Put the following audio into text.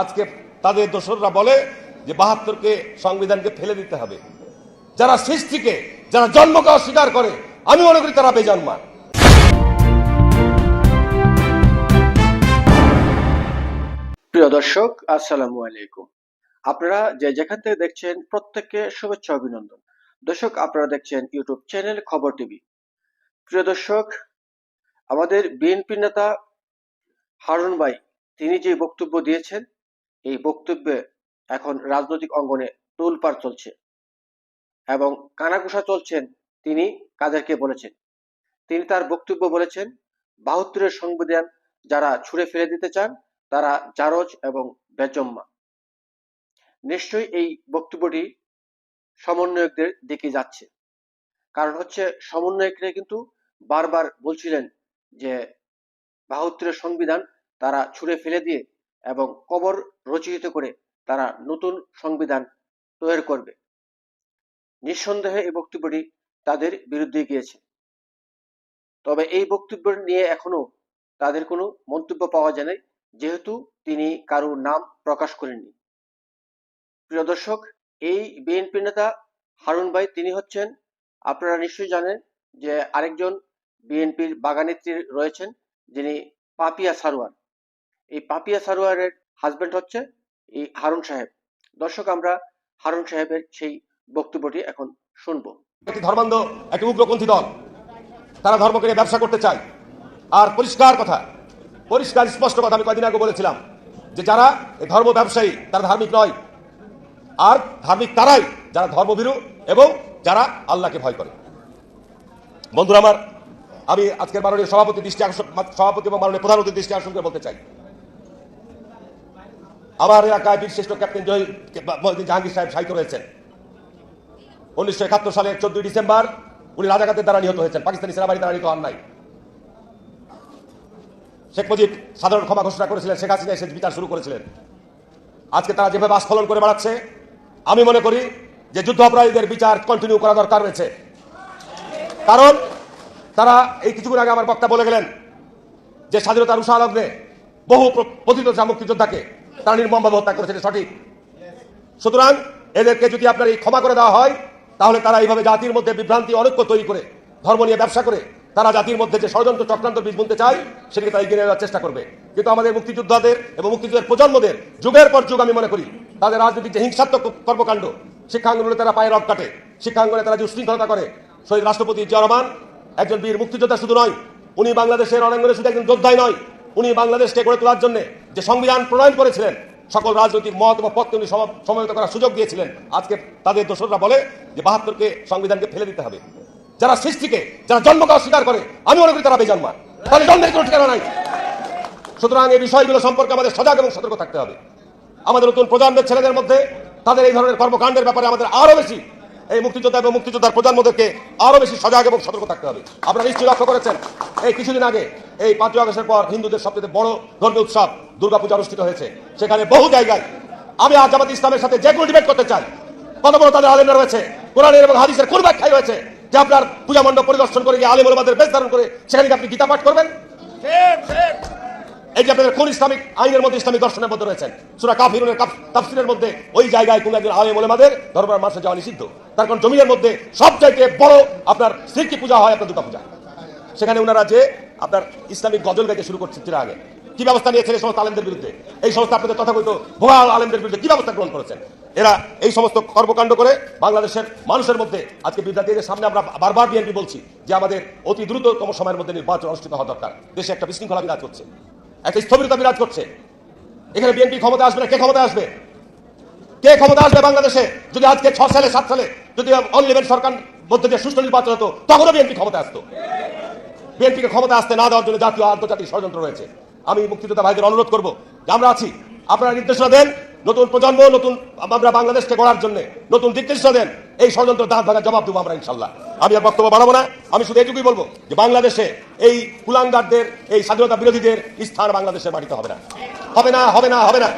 আজকে তাদের দোসররা বলে যে বাহাত্তরকে সংবিধানকে ফেলে দিতে হবে। যারা সৃষ্টিকে, যারা জন্মকে অস্বীকার করে, আমি মনে করি তারা বেজন্মা প্রিয় দর্শক, আসসালামু আলাইকুম। আপনারা যে যেখান থেকে দেখছেন, প্রত্যেককে শুভেচ্ছা অভিনন্দন। দর্শক, আপনারা দেখছেন ইউটিউব চ্যানেল খবর টিভি। প্রিয় দর্শক, আমাদের বিএনপি নেতা হারুন ভাই, তিনি যে বক্তব্য দিয়েছেন এই বক্তব্যে এখন রাজনৈতিক অঙ্গনে তোলপাড় চলছে এবং কানাঘুষা চলছেন তিনি কাদেরকে বলেছেন। তিনি তার বক্তব্য বলেছেন, বাহাত্তরের সংবিধান যারা ছুঁড়ে ফেলে দিতে চান, তারা জারজ এবং বেজম্মা। নিশ্চয়ই এই বক্তব্যটি সমন্বয়কদের দিকে যাচ্ছে। কারণ হচ্ছে সমন্বয়করা কিন্তু বারবার বলছিলেন যে, বাহাত্তরের সংবিধান তারা ছুঁড়ে ফেলে দিয়ে এবং কবর রচিত করে তারা নতুন সংবিধান তৈরি করবে। নিঃসন্দেহে এই বক্তব্যটি তাদের বিরুদ্ধে গিয়েছে। তবে এই বক্তব্য নিয়ে এখনও তাদের কোনো মন্তব্য পাওয়া যায় যেহেতু তিনি কারও নাম প্রকাশ করেননি। প্রিয় দর্শক, এই বিএনপি নেতা হারুন ভাই, তিনি হচ্ছেন, আপনারা নিশ্চয়ই জানেন যে আরেকজন বিএনপির বাগানেত্রী রয়েছেন, যিনি পাপিয়া সারোয়ার এই পাপিয়া সারোয়ারের হাজবেন্ড হচ্ছে এই হারুন সাহেব। দর্শক, আমরা হারুন সাহেবের সেই বক্তব্যটি এখন শুনব। একটি ধর্মান্ধ, একটি উগ্রপন্থী দল। তারা ধর্মকে নিয়ে ব্যবসা করতে চায়। আর পরিষ্কার কথা, পরিষ্কার স্পষ্ট কথা আমি কদিন আগে বলেছিলাম যে যারা ধর্ম ব্যবসায়ী, তারা ধার্মিক নয়। আর ধার্মিক তারাই যারা ধর্মভীরু এবং যারা আল্লাহকে ভয় করে। বন্ধুরা আমার, আমি আজকের মাননীয় সভাপতি দৃষ্টি সভাপতি এবং মাননীয় প্রধান অতিথি দৃষ্টি আকর্ষণ করে বলতে চাই। আমার এলাকায় বীরশ্রেষ্ঠ ক্যাপ্টেন জহির জাহাঙ্গীর সাহেব সাহিত্য রয়েছেন। উনিশশো একাত্তর সালের চোদ্দই ডিসেম্বর উনি রাজাকাতের দ্বারা নিহত হয়েছেন, পাকিস্তানি সেনাবাহিনী দ্বারা নিহত হন নাই। শেখ মুজিব সাধারণ ক্ষমা ঘোষণা করেছিলেন, শেখ হাসিনা এসে বিচার শুরু করেছিলেন। আজকে তারা যেভাবে আস্ফলন করে বেড়াচ্ছে, আমি মনে করি যে যুদ্ধ অপরাধীদের বিচার কন্টিনিউ করা দরকার রয়েছে। কারণ তারা এই কিছুক্ষণ আগে আমার বক্তা বলে গেলেন যে স্বাধীনতার উষা লগ্নে বহু প্র- পতিত মুক্তিযোদ্ধাকে তারা নির্মমভাবে হত্যা করেছে সঠিক। সুতরাং এদেরকে যদি আপনার এই ক্ষমা করে দেওয়া হয়, তাহলে তারা এইভাবে জাতির মধ্যে বিভ্রান্তি, অনৈক্য তৈরি করে, ধর্ম নিয়ে ব্যবসা করে, তারা জাতির মধ্যে যে ষড়যন্ত্র চক্রান্ত বীজ বুনতে চায়, সেটাকে তারা এগিয়ে নেওয়ার চেষ্টা করবে। কিন্তু আমাদের মুক্তিযোদ্ধাদের এবং মুক্তিযুদ্ধের প্রজন্মদের, যুগের পর যুগ আমি মনে করি, তাদের রাজনৈতিক যে হিংসাত্মক কর্মকাণ্ড, শিক্ষাঙ্গনে তারা পায়ে রক কাটে, শিক্ষাঙ্গনে তারা যে উশৃঙ্খলতা করে, শহীদ রাষ্ট্রপতি জিয়া রহমান, একজন বীর মুক্তিযোদ্ধা শুধু নয়, উনি বাংলাদেশের রণাঙ্গনে শুধু একজন যোদ্ধাই নয় উনি বাংলাদেশকে গড়ে তোলার জন্য যে সংবিধান প্রণয়ন করেছিলেন, সকল রাজনৈতিক মত এবং পথকে উনি সম- সমবেত করার সুযোগ দিয়েছিলেন, আজকে তাদের দোসররা বলে যে বাহাত্তরকে সংবিধানকে ফেলে দিতে হবে। যারা সৃষ্টিকে, যারা জন্মকে অস্বীকার করে, আমি মনে করি তারা বেজন্মা তাদের জন্মের কোনো ঠিকানা নাই। সুতরাং এই বিষয়গুলো সম্পর্কে আমাদের সজাগ এবং সতর্ক থাকতে হবে। আমাদের নতুন প্রজন্মের ছেলেদের মধ্যে তাদের এই ধরনের কর্মকাণ্ডের ব্যাপারে আমাদের আরও বেশি এই মুক্তিযোদ্ধা এবং মুক্তিযোদ্ধার প্রজন্মদেরকে আরও বেশি সজাগ এবং সতর্ক থাকতে হবে। আপনারা নিশ্চয়ই লক্ষ্য করেছেন এই কিছুদিন আগে এই পাঁচই আগস্টের পর হিন্দুদের সবচেয়ে বড় ধর্মীয় উৎসব দুর্গাপূজা অনুষ্ঠিত হয়েছে। সেখানে বহু জায়গায় আমি আজ জামাত ইসলামের সাথে যে কোনো ডিবেট করতে চাই কত বড় তাদের আলেমরা রয়েছে কোরআনের এবং হাদিসের কোন ব্যাখ্যায় রয়েছে যে আপনার পূজা মণ্ডপ পরিদর্শন করে গিয়ে আলিম ওলামাদের বেশ ধারণ করে সেখানে কি আপনি গীতা পাঠ করবেন? এই যে আপনাদের কোন ইসলামিক আইনের মধ্যে ইসলামিক দর্শনের মধ্যে রয়েছেন? সুরা কাফিরুনের কাফ- তাফসিরের মধ্যে ওই জায়গায় কোন একজন আলেম ওলামাদের দরবার মাসে যাওয়া নিষিদ্ধ? তার কারণ জমিনের মধ্যে সবচাইতে বড় আপনার সিরকি পূজা হয় আপনার দুর্গা পূজা সেখানে ওনারা যে আপনার ইসলামিক গজল গাইতে শুরু করছে চিরা আগে। কি ব্যবস্থা নিয়েছেন এই সমস্ত আলেমদের বিরুদ্ধে? এই সমস্ত আপনাদের তথাকথিত ভুয়া আলেমদের বিরুদ্ধে কি ব্যবস্থা গ্রহণ করেছেন? এরা এই সমস্ত কর্মকাণ্ড করে বাংলাদেশের মানুষের মধ্যে আজকে বিদ্যার্থীদের সামনে আমরা বারবার বিএনপি বলছি যে আমাদের অতি দ্রুততম সময়ের মধ্যে নির্বাচন অনুষ্ঠিত হওয়া দরকার। দেশে একটা বিশৃঙ্খলা বিরাজ করছে। একটা স্থবিরতা বিরাজ করছে। এখানে বিএনপি ক্ষমতা আসবে না? কে ক্ষমতা আসবে? কে ক্ষমতা আসবে বাংলাদেশে? যদি আজকে ছ সালে, সাত সালে যদি অনলিভেন সরকার মধ্যে দিয়ে সুষ্ঠু নির্বাচন হতো, তখনও বিএনপি ক্ষমতা আসতো। বিএনপিকে ক্ষমতা আসতে না দেওয়ার জন্য জাতীয় আন্তর্জাতিক ষড়যন্ত্র রয়েছে। আমি মুক্তিযোদ্ধা ভাইদের অনুরোধ করব আমরা আছি। আপনারা নির্দেশনা দেন নতুন প্রজন্ম, নতুন আমরা বাংলাদেশকে গড়ার জন্য নতুন নির্দেশনা দেন, এই ষড়যন্ত্র দাঁত ভাঙা জবাব দেবো আমরা ইনশাল্লাহ। আমি আর বক্তব্য বাড়াবো না। আমি শুধু এটুকুই বলব যে বাংলাদেশে এই কুলাঙ্গারদের, এই স্বাধীনতা বিরোধীদের স্থান বাংলাদেশের মাটিতে হবে না। হবে না হবে না হবে না।